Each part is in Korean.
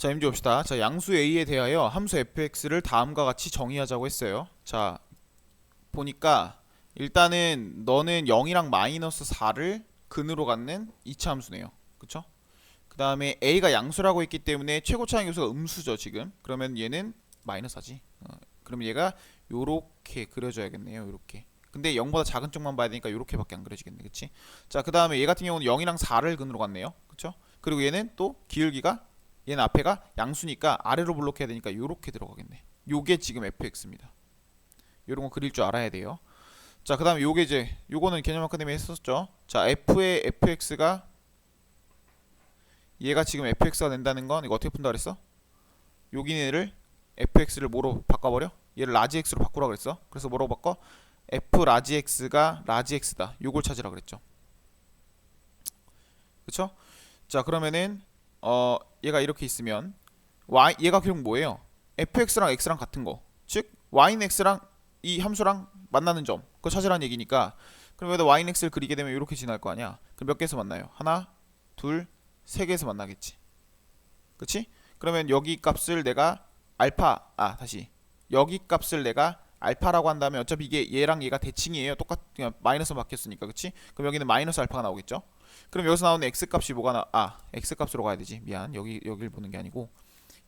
자, 문제 봅시다. 자, 양수 a에 대하여 함수 fx를 다음과 같이 정의하자고 했어요. 자, 보니까 일단은 너는 0이랑 마이너스 4를 근으로 갖는 이차 함수네요. 그쵸? 그 다음에 a가 양수라고 했기 때문에 최고 차항 요소가 음수죠 지금. 그러면 얘는 마이너스 4지. 어, 그러면 얘가 요렇게 그려져야겠네요. 요렇게. 근데 0보다 작은 쪽만 봐야 되니까 요렇게밖에 안 그려지겠네. 그치? 자, 그 다음에 얘 같은 경우는 0이랑 4를 근으로 갖네요. 그쵸? 그리고 얘는 또 기울기가 얘는 앞에가 양수니까 아래로 블록해야 되니까 요렇게 들어가겠네. 요게 지금 fx입니다. 요런 거 그릴 줄 알아야 돼요. 자, 그다음에 요게 이제 요거는 개념 아카데미 했었죠. 자, f의 fx가 얘가 지금 fx가 된다는 건 이거 어떻게 푼다 그랬어? 여기는 fx를 뭐로 바꿔버려? 얘를 라지 x로 바꾸라 그랬어. 그래서 뭐라고 바꿔? f 라지 x가 라지 x다. 요걸 찾으라 그랬죠. 그쵸? 자, 그러면은 어 얘가 이렇게 있으면 y 얘가 결국 뭐예요? fx랑 x랑 같은 거. 즉 y는 x랑 이 함수랑 만나는 점. 그거 찾으라는 얘기니까. 그럼 여기다 y는 x를 그리게 되면 이렇게 지날 거 아니야. 그럼 몇 개에서 만나요? 하나, 둘, 세 개에서 만나겠지. 그치? 그러면 여기 값을 내가 알파 아 다시 여기 값을 내가 알파라고 한다면 어차피 이게 얘랑 얘가 대칭이에요. 똑같 그냥 마이너스 바뀌었으니까 그치? 그럼 여기는 마이너스 알파가 나오겠죠? 그럼 여기서 나오는 x 값이 뭐가 나? 아 x 값으로 가야 되지. 미안 여기 여기를 보는 게 아니고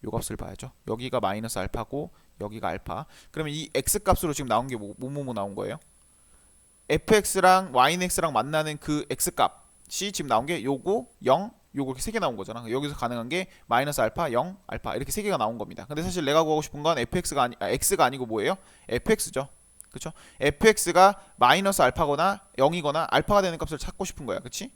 요 값을 봐야죠. 여기가 마이너스 알파고 여기가 알파. 그러면 이 x 값으로 지금 나온 게 뭐 뭐뭐 나온 거예요? fx랑 yx랑 만나는 그 x 값이 지금 나온 게 요거 0 요거 이렇게 세 개 나온 거잖아. 여기서 가능한 게 마이너스 알파, 0, 알파 이렇게 세 개가 나온 겁니다. 근데 사실 내가 구하고 싶은 건 fx가 아니 아, x가 아니고 뭐예요? fx죠. 그렇죠? fx가 마이너스 알파거나 0이거나 알파가 되는 값을 찾고 싶은 거야. 그렇지?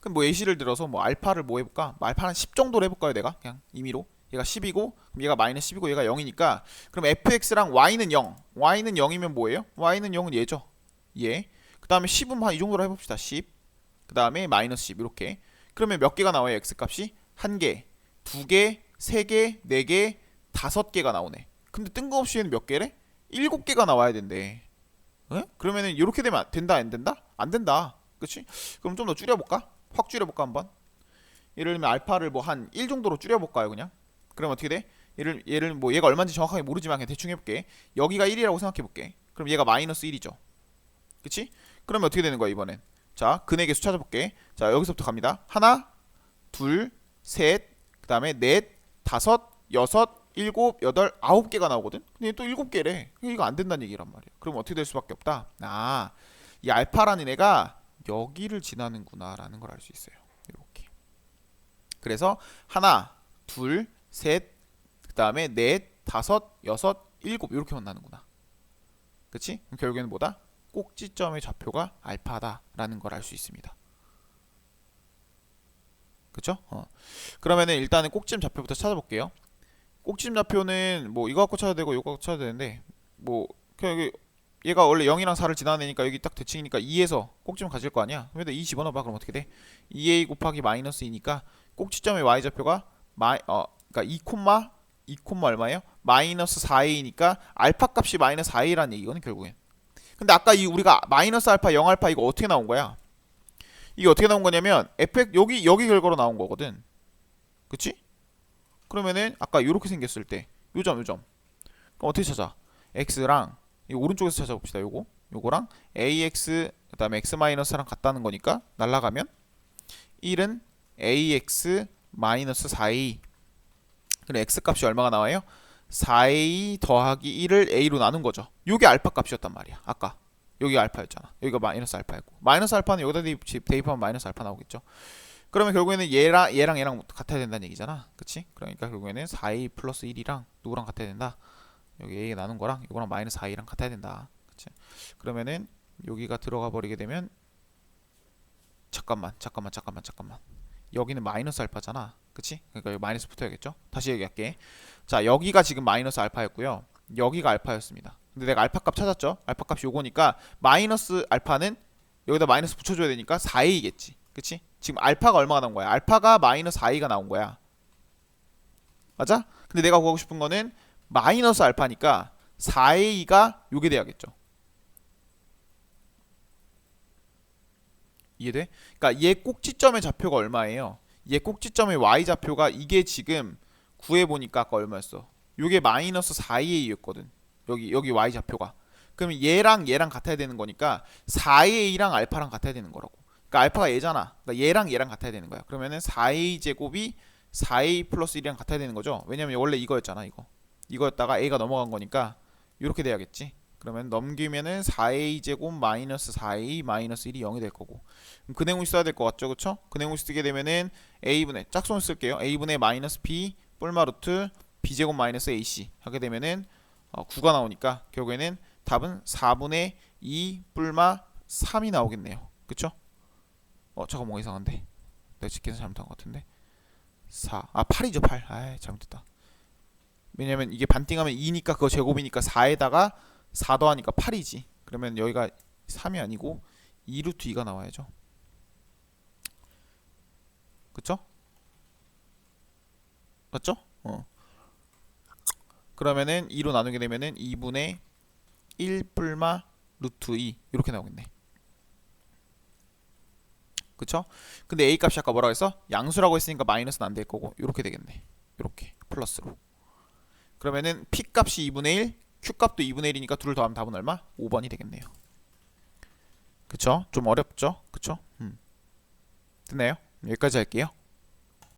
그럼 뭐 예시를 들어서 뭐 알파를 뭐 해볼까? 뭐 알파는 10 정도로 해볼까요? 내가 그냥 임의로 얘가 10이고 그럼 얘가 마이너스 10이고 얘가 0이니까 그럼 fx랑 y는 0 y는 0이면 뭐예요? y는 0은 얘죠 얘. 그 다음에 10은 한 이 정도로 해봅시다 10. 그 다음에 마이너스 10 이렇게 그러면 몇 개가 나와요 x 값이? 한 개, 두 개, 세 개, 네 개, 다섯 개가 나오네 근데 뜬금없이 얘는 몇 개래? 일곱 개가 나와야 된대 에? 그러면은 이렇게 되면 안- 된다 안 된다? 안 된다 그치? 그럼 좀 더 줄여볼까? 확 줄여볼까 한번? 예를 들면 알파를 뭐 한 1 정도로 줄여볼까요 그냥? 그럼 어떻게 돼? 얘를 얘를 뭐 얘가 얼마인지 정확하게 모르지만 그냥 대충 해볼게. 여기가 1이라고 생각해볼게. 그럼 얘가 마이너스 1이죠. 그치? 그러면 어떻게 되는 거야 이번엔? 자 근의 개수 찾아볼게. 자 여기서부터 갑니다. 하나 둘셋그 다음에 넷 다섯 여섯 일곱 여덟 아홉 개가 나오거든? 근데 또 일곱 개래. 이거 안 된다는 얘기란 말이야. 그럼 어떻게 될 수밖에 없다? 아이 알파라는 애가 여기를 지나는구나 라는 걸 알 수 있어요 이렇게 그래서 하나 둘 셋 그 다음에 넷 다섯 여섯 일곱 이렇게 만나는구나 그치? 그럼 결국에는 뭐다? 꼭지점의 좌표가 알파다라는 걸 알 수 있습니다. 그쵸? 어. 그러면은 일단은 꼭지점 좌표부터 찾아볼게요. 꼭지점 좌표는 뭐 이거 갖고 찾아야 되고 이거 갖고 찾아야 되는데 뭐 그냥 여기 얘가 원래 0이랑 4를 지나내니까 여기 딱 대칭이니까 2에서 꼭지점 가질 거 아니야? 그럼 2 집어넣어봐 그럼 어떻게 돼? 2a 곱하기 마이너스 2니까 꼭지점의 y 좌표가 마이 어 그러니까 2 콤마 2 콤마 얼마예요? 마이너스 4a니까 알파 값이 마이너스 4a라는 얘기거든 결국엔. 근데 아까 이 우리가 마이너스 알파 0 알파 이거 어떻게 나온 거야? 이게 어떻게 나온 거냐면 fx 여기 여기 결과로 나온 거거든. 그치? 그러면은 아까 요렇게 생겼을 때 요점 요점. 그럼 어떻게 찾아? x랑 이 오른쪽에서 찾아봅시다. 요거 요거랑 ax 그다음에 x 마이너스랑 같다는 거니까 날라가면 1은 ax 마이너스 4a 그럼 x 값이 얼마가 나와요? 4a 더하기 1을 a로 나눈 거죠. 요게 알파 값이었단 말이야. 아까 여기가 알파였잖아. 여기가 마이너스 알파였고 마이너스 알파는 여기다 대입, 대입하면 마이너스 알파 나오겠죠. 그러면 결국에는 얘랑 얘랑 얘랑 같아야 된다는 얘기잖아. 그치? 그러니까 결국에는 4a 플러스 1이랑 누구랑 같아야 된다? 여기 a 나눈 거랑 이거랑 마이너스 4a랑 같아야 된다. 그치? 그러면은 여기가 들어가 버리게 되면 잠깐만 잠깐만 잠깐만 잠깐만 여기는 마이너스 알파잖아. 그치? 그러니까 여기 마이너스 붙어야겠죠? 다시 얘기할게. 자 여기가 지금 마이너스 알파였고요 여기가 알파였습니다 근데 내가 알파 값 찾았죠 알파 값이 요거니까 마이너스 알파는 여기다 마이너스 붙여줘야 되니까 4a겠지 그치 지금 알파가 얼마가 나온 거야 알파가 마이너스 4a가 나온 거야 맞아 근데 내가 구하고 싶은 거는 마이너스 알파니까 4a가 요게 돼야겠죠 이해돼 그러니까 얘 꼭지점의 좌표가 얼마예요 얘 꼭지점의 y 좌표가 이게 지금 구해 보니까 아까 얼마였어? 요게 마이너스 4a였거든. 여기 여기 y 좌표가. 그러면 얘랑 얘랑 같아야 되는 거니까 4a랑 알파랑 같아야 되는 거라고. 그러니까 알파가 얘잖아. 그러니까 얘랑 얘랑 같아야 되는 거야. 그러면은 4a 제곱이 4a 플러스 1이랑 같아야 되는 거죠. 왜냐면 원래 이거였잖아, 이거. 이거였다가 a가 넘어간 거니까 이렇게 돼야겠지. 그러면 넘기면은 4a 제곱 마이너스 4a 마이너스 1이 0이 될 거고. 내용 써야 될 것 같죠, 그렇죠? 그 내용 쓰게 되면은 a분의 짝수는 쓸게요. a분의 마이너스 b 뿔마 루트 b 제곱 마이너스 ac 하게 되면은 어, 9가 나오니까 결국에는 답은 4분의 2 뿔마 3이 나오겠네요. 그쵸? 어 잠깐 뭔가 이상한데 내가 집계서 잘못한 것 같은데 4. 아 8이죠 8. 아 잘못했다. 왜냐면 이게 반띵하면 2니까 그거 제곱이니까 4에다가 4 더하니까 8이지. 그러면 여기가 3이 아니고 2 루트 2가 나와야죠. 그쵸? 맞죠? 어. 그러면은 2로 나누게 되면은 2분의 1 뿔마 루트 2 이렇게 나오겠네. 그쵸? 근데 a 값이 아까 뭐라고 했어? 양수라고 했으니까 마이너스는 안 될 거고 이렇게 되겠네. 이렇게 플러스로. 그러면은 p 값이 2분의 1, q 값도 2분의 1이니까 둘을 더하면 답은 얼마? 5번이 되겠네요. 그쵸? 좀 어렵죠? 그쵸? 음. 됐나요? 여기까지 할게요.